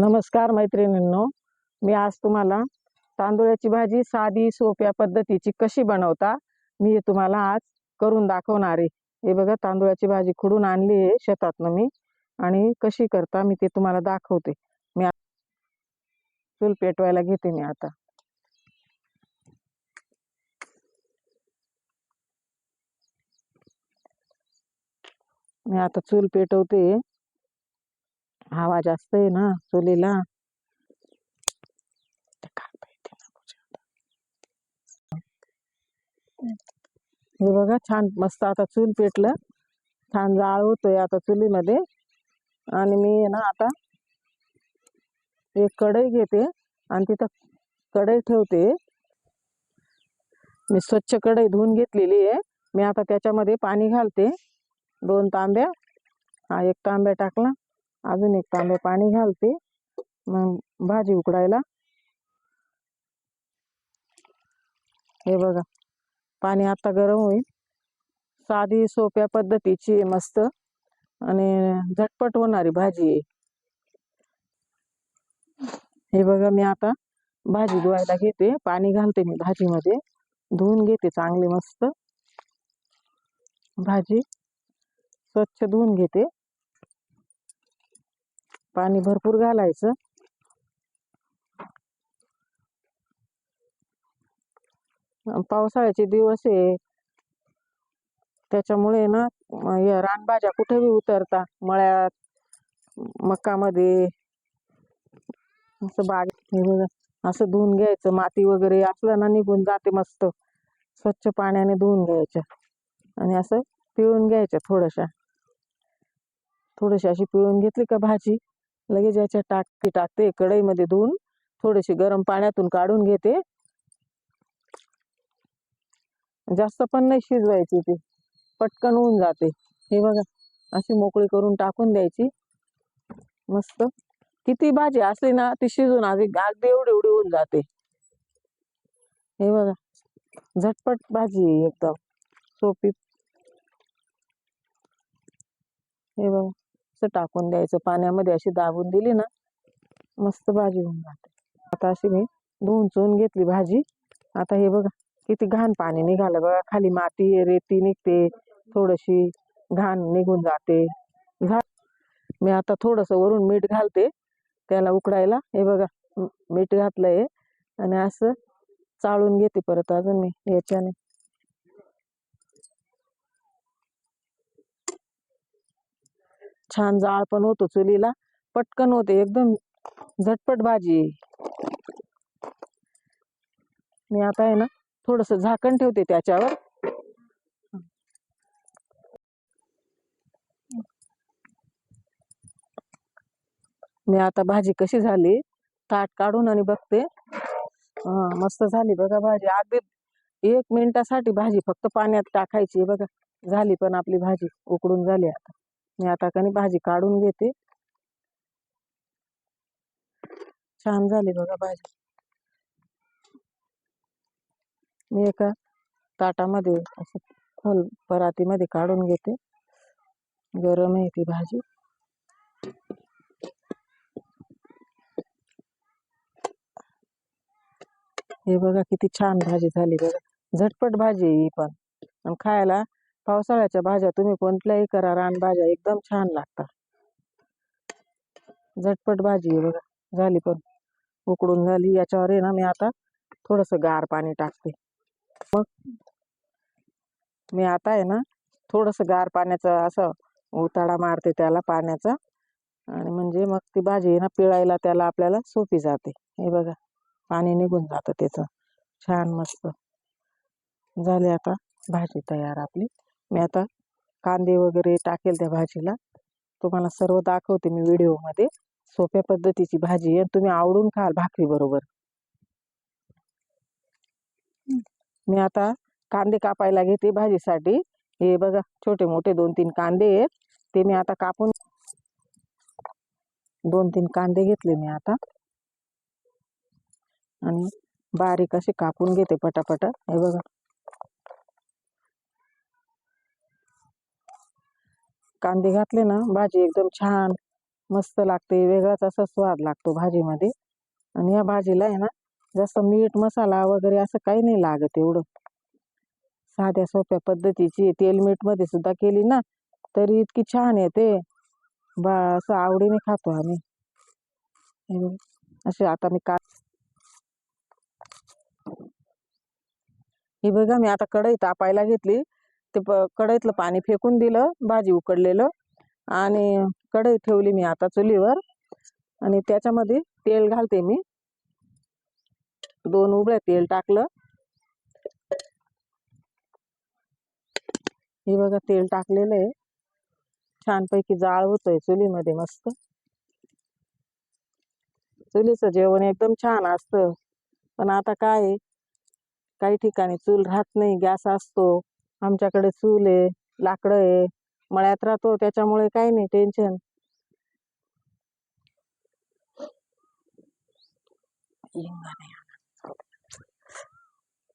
नमस्कार मैत्रिणींनो. मी आज तुम्हाला तांदूळाची भाजी साधी सोप्या पद्धतीची कशी बनवता मी हे तुम्हाला आज करून दाखवणार आहे. हे बघा तांदूळाची भाजी खुडून आणली आहे शेतातनं मी आणि कशी करता मी ते तुम्हाला दाखवते. मी चूल पेटवायला घेते मी आता. मी आता चूल पेटवते. हवा जास्त आहे ना चुलीला. हे बघा छान मस्त आता चूल पेटलं. छान जाळ होतोय आता चुलीमध्ये. आणि मी आहे ना आता एक कढई घेते आणि तिथं कढई ठेवते. मी स्वच्छ कढई धुवून घेतलेली आहे. मी आता त्याच्यामध्ये पाणी घालते. दोन तांब्या. हा एक तांब्या टाकला. अजून एक तांबे पाणी घालते. मग भाजी उकडायला. हे बघा पाणी आता गरम होईल. साधी सोप्या पद्धतीची मस्त. आणि झटपट होणारी भाजी आहे. हे बघा मी आता भाजी धुवायला घेते. पाणी घालते मी भाजीमध्ये. धुवून घेते चांगली मस्त. भाजी स्वच्छ धुवून घेते. पाणी भरपूर घालायचं. पावसाळ्याचे दिवस आहे त्याच्यामुळे ना या रानभाज्या कुठे बी उतरता मळ्यात मकामध्ये असं बाग असं धुवून घ्यायचं माती वगैरे असलं ना निघून जाते मस्त. स्वच्छ पाण्याने धुवून घ्यायच्या आणि असं पिळून घ्यायच्या थोड्याशा. थोडीशी अशी पिळून घेतली का भाजी लगेच याच्या टाकते टाकते कढईमध्ये धुवून. थोडीशी गरम पाण्यातून काढून घेते. जास्त पण नाही शिजवायची ती. पटकन होऊन जाते. हे बघा अशी मोकळी करून टाकून द्यायची. मस्त. किती भाजी असली ना ती शिजून आधी अगदी एवढी एवढी होऊन जाते. हे बघा झटपट भाजी आहे एकदम. सोपी. हे बघा. असं टाकून द्यायचं. पाण्यामध्ये अशी दाबून दिली ना मस्त भाजी होऊन जाते. आता अशी मी धुवून चुवून घेतली भाजी. आता हे बघा किती घाण पाणी निघालं बघा. खाली माती रेती निघते थोडीशी घाण निघून जाते. घा मी आता थोडस वरून मीठ घालते त्याला उकडायला. हे बघा मीठ घातलंय. आणि असं चाळून घेते परत अजून मी याच्याने. छान जाळ पण होतो चुलीला. पटकन होते एकदम झटपट भाजी मी आता आहे ना थोडस झाकण ठेवते त्याच्यावर. मी आता भाजी कशी झाली ताट काढून आणि बघते. हा मस्त झाली बघा भाजी. अगदी एक मिनिटासाठी भाजी फक्त पाण्यात टाकायची बघा. झाली पण आपली भाजी उकडून झाली आता. मी आता कणी भाजी काढून घेते. छान झाली बघा भाजी. मी एका ताटामध्ये असं खोल परातीमध्ये काढून घेते. गरम आहे ती भाजी. हे बघा किती छान भाजी झाली बघा. झटपट भाजी आहे ही पण. आणि खायला पावसाळ्याच्या भाज्या तुम्ही कोणत्याही करा रानभाज्या एकदम छान लागतात. झटपट भाजी आहे बघा झाली पण. उकडून झाली याच्यावर आहे ना मी आता थोडस गार पाणी टाकते. मग मी आता आहे ना थोडस गार पाण्याचं असं उताळा मारते त्याला पाण्याचा. आणि म्हणजे मग ती भाजी आहे ना पिळायला त्याला आपल्याला सोपी जाते. हे बघा पाणी निघून जातं त्याचं. छान मस्त. झाली आता भाजी तयार आपली. मी आता कांदे वगैरे टाकेल त्या भाजीला. तुम्हाला सर्व दाखवते मी व्हिडिओमध्ये. सोप्या पद्धतीची भाजी आहे तुम्ही आवडून खाल भाकरी बरोबर. मी आता कांदे कापायला घेते भाजीसाठी. हे बघा छोटे मोठे दोन तीन कांदे आहेत. ते मी आता कापून दोन तीन कांदे घेतले मी आता. आणि बारीक असे कापून घेते पटापट. हे बघा. कांदे घातले ना भाजी एकदम छान मस्त लागते. वेगळाच असा स्वाद लागतो भाजीमध्ये. आणि या भाजीला आहे ना जास्त मीठ मसाला वगैरे असं काही नाही लागत एवढं. साध्या सोप्या पद्धतीची तेल मीठमध्ये सुद्धा केली ना तरी इतकी छान येते बा असं आवडीने खातो आम्ही. असे आता मी का ही बघा मी आता कढई तापायला घेतली. ते प कढईतलं पाणी फेकून दिलं भाजी उकडलेलं आणि कढई ठेवली मी आता चुलीवर आणि त्याच्यामध्ये तेल घालते मी. दोन उबळ्या तेल टाकलं. हे बघा तेल टाकलेलं आहे. छानपैकी जाळ होतोय चुलीमध्ये मस्त. चुलीचं जेवण एकदम छान असतं. पण आता काय आहे, काही ठिकाणी चूल राहत नाही गॅस असतो. आमच्याकडे चूल आहे लाकडं आहे मळ्यात राहतो त्याच्यामुळे काही नाही टेन्शन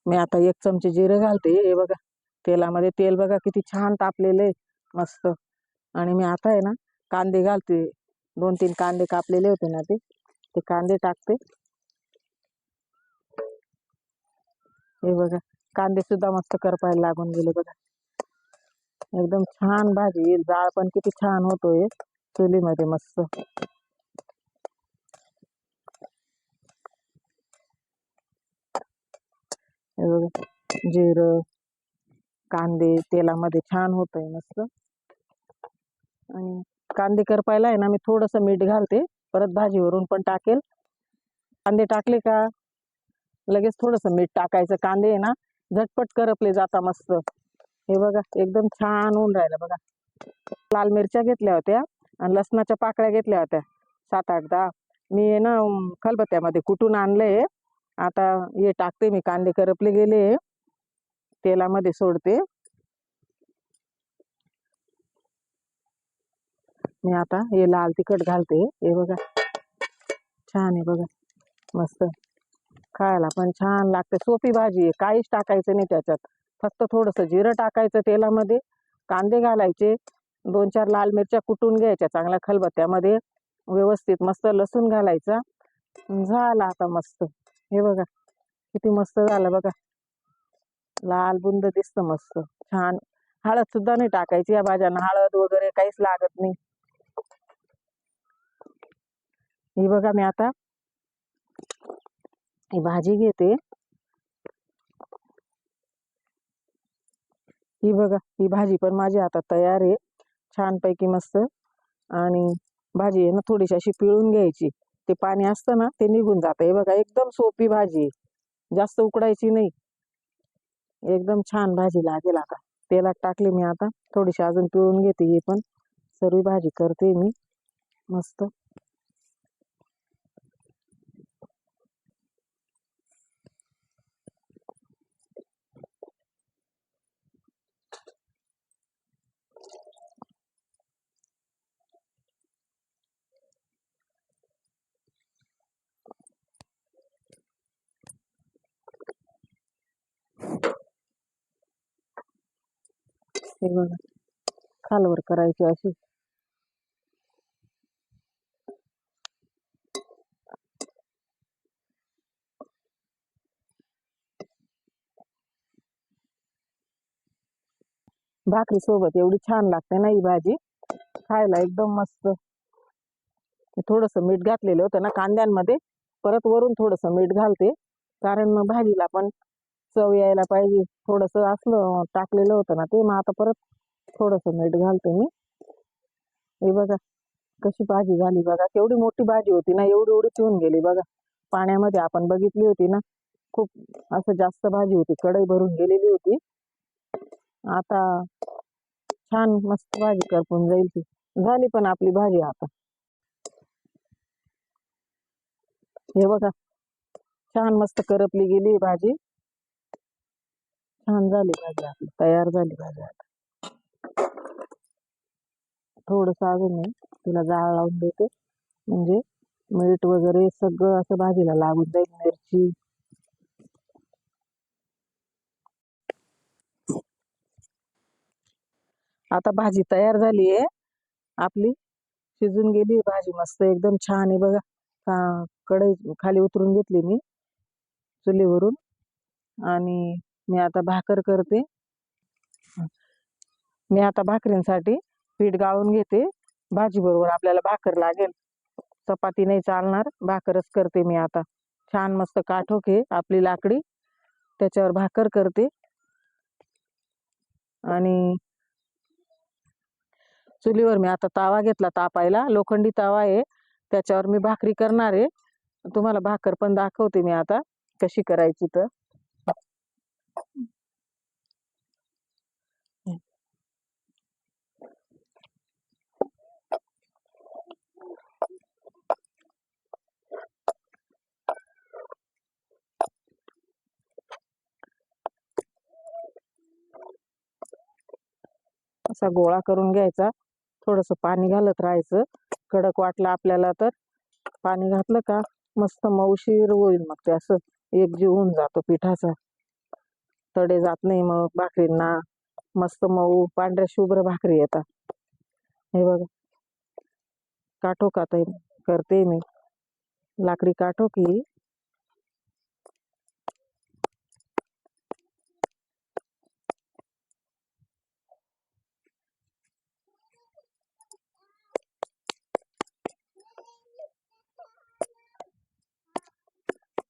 मी आता एक चमचे जिरं घालते हे बघा. तेलामध्ये तेल बघा किती छान तापलेले मस्त. आणि मी आता आहे ना कांदे घालते. दोन तीन कांदे कापलेले होते ना ते. ते कांदे टाकते. हे बघा. कांदे सुद्धा मस्त करपायला लागून गेले बघा. एकदम छान भाजी येईल जाळ पण किती छान होतोय. चुलीमध्ये मस्त. हे बघा. जिरं कांदे तेलामध्ये छान होतंय मस्त. आणि कांदे करपायला आहे ना मी थोडस मीठ घालते. परत भाजीवरून पण टाकेल. कांदे टाकले का लगेच थोडस मीठ टाकायचं. कांदे आहे ना झटपट करपले जाता मस्त. हे बघा एकदम छान होऊन राहिलं बघा. लाल मिरच्या घेतल्या होत्या आणि लसणाच्या पाकळ्या घेतल्या होत्या. सात आठ दहा. मी आहे ना खलबत्त्यामध्ये कुटून आणलंय आता हे टाकते मी कांदे करपले गेले. तेलामध्ये सोडते. मी आता हे लाल तिखट घालते. हे बघा. छान आहे बघा. मस्त. खायला पण छान लागते. सोपी भाजी आहे. काहीच टाकायचं नाही त्याच्यात. फक्त थोडंसं जिरं टाकायचं तेलामध्ये. कांदे घालायचे. दोन चार लाल मिरच्या कुटून घ्यायच्या चांगल्या खलबत्त्यामध्ये. व्यवस्थित मस्त लसूण घालायचा. झाला आता मस्त. हे बघा. किती मस्त झालं बघा. लाल बुंद दिसतं मस्त. छान. हळद सुद्धा नाही टाकायची या भाज्यांना. हळद वगैरे काहीच लागत नाही. ही बघा मी आता ही भाजी घेते. ही बघा ही भाजी पण माझी आता तयार आहे. छानपैकी मस्त. आणि भाजी आहे ना थोडीशी अशी पिळून घ्यायची. ते पाणी असतं ना ते निघून जातं. हे बघा एकदम सोपी भाजी आहे. जास्त उकडायची नाही. एकदम छान भाजी लागेल आता. तेलात टाकली मी आता. थोडीशी अजून पिळून घेते ही पण. सर्व भाजी करते मी. मस्त. हे बघा. खालवर करायची अशी. भाकरी सोबत एवढी छान लागते ना ही भाजी. खायला एकदम मस्त. थोडस मीठ घातलेलं होतं ना कांद्यांमध्ये. परत वरून थोडस मीठ घालते. कारण मग भाजीला पण चव यायला पाहिजे. थोडस असलं टाकलेलं होतं ना ते. मग आता परत थोडस मीठ घालते मी. हे बघा कशी भाजी झाली बघा. केवढी मोठी भाजी होती ना एवढी एवढी पिऊन गेली बघा. पाण्यामध्ये आपण बघितली होती ना खूप असं जास्त भाजी होती. कढई भरून गेलेली होती. आता छान मस्त भाजी करपून जाईल ती. झाली पण आपली भाजी आता. हे बघा छान मस्त करपली गेली भाजी. छान झाली भाजी आपली तयार झाली भाजी आता. थोडस अजून मी तिला जाळ लावून देते. म्हणजे मीठ वगैरे सगळं असं भाजीला लागून जाईल मिरची. आता भाजी तयार झाली आहे आपली शिजून गेली भाजी मस्त एकदम छान आहे बघा. का कढई खाली उतरून घेतली मी चुलीवरून. आणि मी आता भाकर करते. मी आता भाकरींसाठी पीठ गाळून घेते. भाजी बरोबर आपल्याला भाकर लागेल. चपाती नाही चालणार. भाकरच करते मी आता. छान मस्त काठोक आहे आपली लाकडी. त्याच्यावर भाकर करते. आणि चुलीवर मी आता तावा घेतला तापायला. लोखंडी तावा आहे. त्याच्यावर मी भाकरी करणार आहे. तुम्हाला भाकर पण दाखवते मी आता कशी करायची तर. असा गोळा करून घ्यायचा. थोडस पाणी घालत राहायचं. कडक वाटलं आपल्याला तर. पाणी घातलं का मस्त मऊशीर होईल मग ते असं. एकजीव होऊन जातो पिठाचा. तडे जात नाही मग भाकरींना. मस्त मऊ पांढऱ्या शुभ्र भाकरी येतात. हे बघा. काठोकात आहे करते मी. लाकडी काठोकी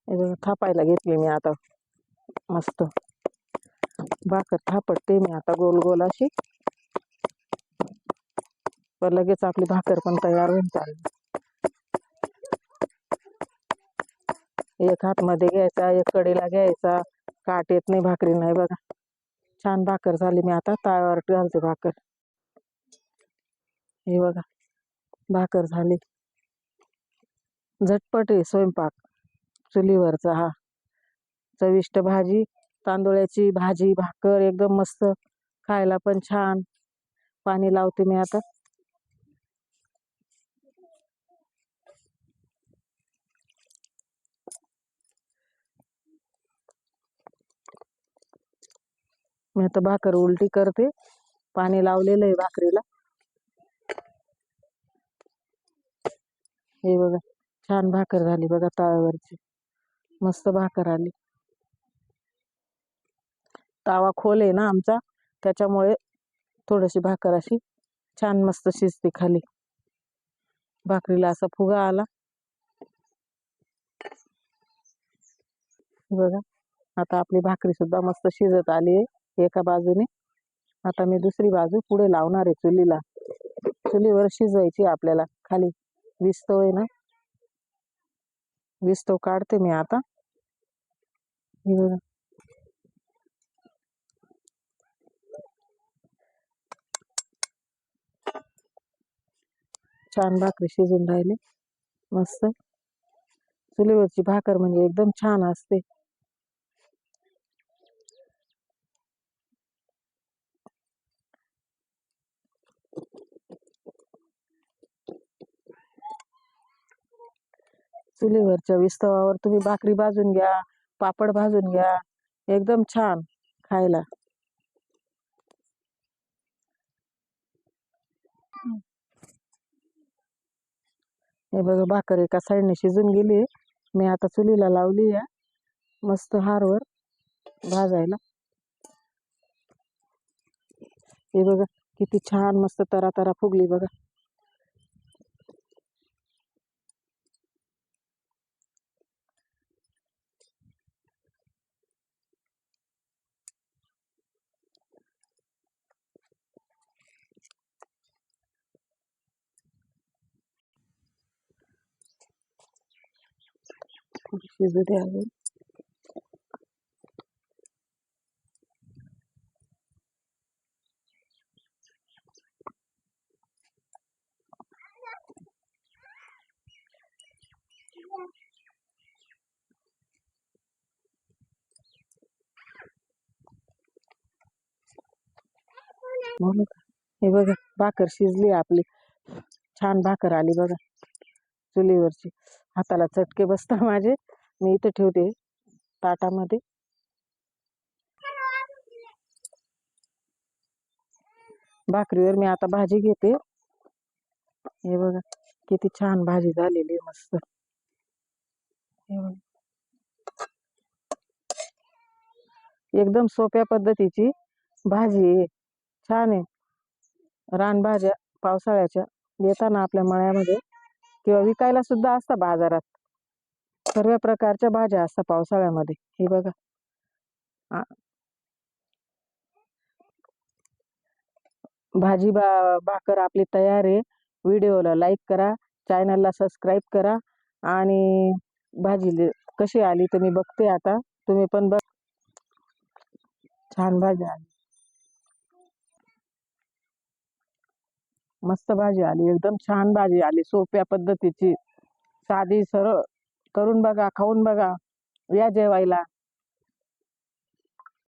हे बघा थापायला घेतली मी आता. मस्त. भाकर थापटते मी आता गोल गोल अशी. पण लगेच आपली भाकर पण तयार होऊन चालली. एक हात मध्ये घ्यायचा एक कडेला घ्यायचा. काट येत नाही भाकरी नाही बघा. छान भाकर झाली मी आता ताव्यावर घालते भाकर. हे बघा भाकर झाली. झटपट आहे स्वयंपाक. चुलीवरचा हा. चविष्ट भाजी तांदुळ्याची भाजी भाकर एकदम मस्त खायला पण छान. पाणी लावते मी आता. मी आता भाकर उलटी करते. पाणी लावलेलं आहे भाकरीला. हे बघा छान भाकर झाली बघा तव्यावरची. मस्त भाकर आली. तावा खोल आहे ना आमचा त्याच्यामुळे थोडीशी भाकर अशी छान मस्त शिजते खाली. भाकरीला असा फुगा आला. बघा आता आपली भाकरी सुद्धा मस्त शिजत आली आहे एका बाजूने. आता मी दुसरी बाजू पुढे लावणार आहे चुलीला. चुलीवर शिजवायची आपल्याला खाली. विस्तव आहे ना? विस्तव काढते मी आता. बघा. छान भाकरी शिजून राहिली. मस्त. चुलीवरची भाकर म्हणजे एकदम छान असते. चुलीवरच्या विस्तवावर तुम्ही भाकरी भाजून घ्या पापड भाजून घ्या. एकदम छान खायला. हे बघा भाकर एका साईडने शिजून गेली मी आता चुलीला लावली या मस्त हारवर भाजायला. हे बघा किती छान मस्त तरा तरा फुगली बघा. थोडी शिजू द्या म्हणून हे बघा भाकर शिजली आपली. छान भाकर आली बघा. चुलीवरची. हाताला चटके बसता माझे. मी इथं ठेवते ताटामध्ये. भाकरीवर मी आता भाजी घेते. हे बघा किती छान भाजी झालेली आहे मस्त. हे बघा. एकदम सोप्या पद्धतीची भाजी आहे. छान आहे. रानभाज्या पावसाळ्याच्या येताना आपल्या मळ्यामध्ये किंवा विकायला सुद्धा असतात बाजारात. सर्व प्रकारच्या भाज्या असतात पावसाळ्यामध्ये. हे बघा. भाजी बा भाकर आपली तयार आहे. व्हिडिओला लाईक करा चॅनलला सबस्क्राईब करा आणि भाजी कशी आली तर मी बघते आता. तुम्ही पण बघ. छान भाजी आली. मस्त भाजी आली. एकदम छान भाजी आली. सोप्या पद्धतीची. साधी सरळ करून बघा खाऊन बघा या जेवायला.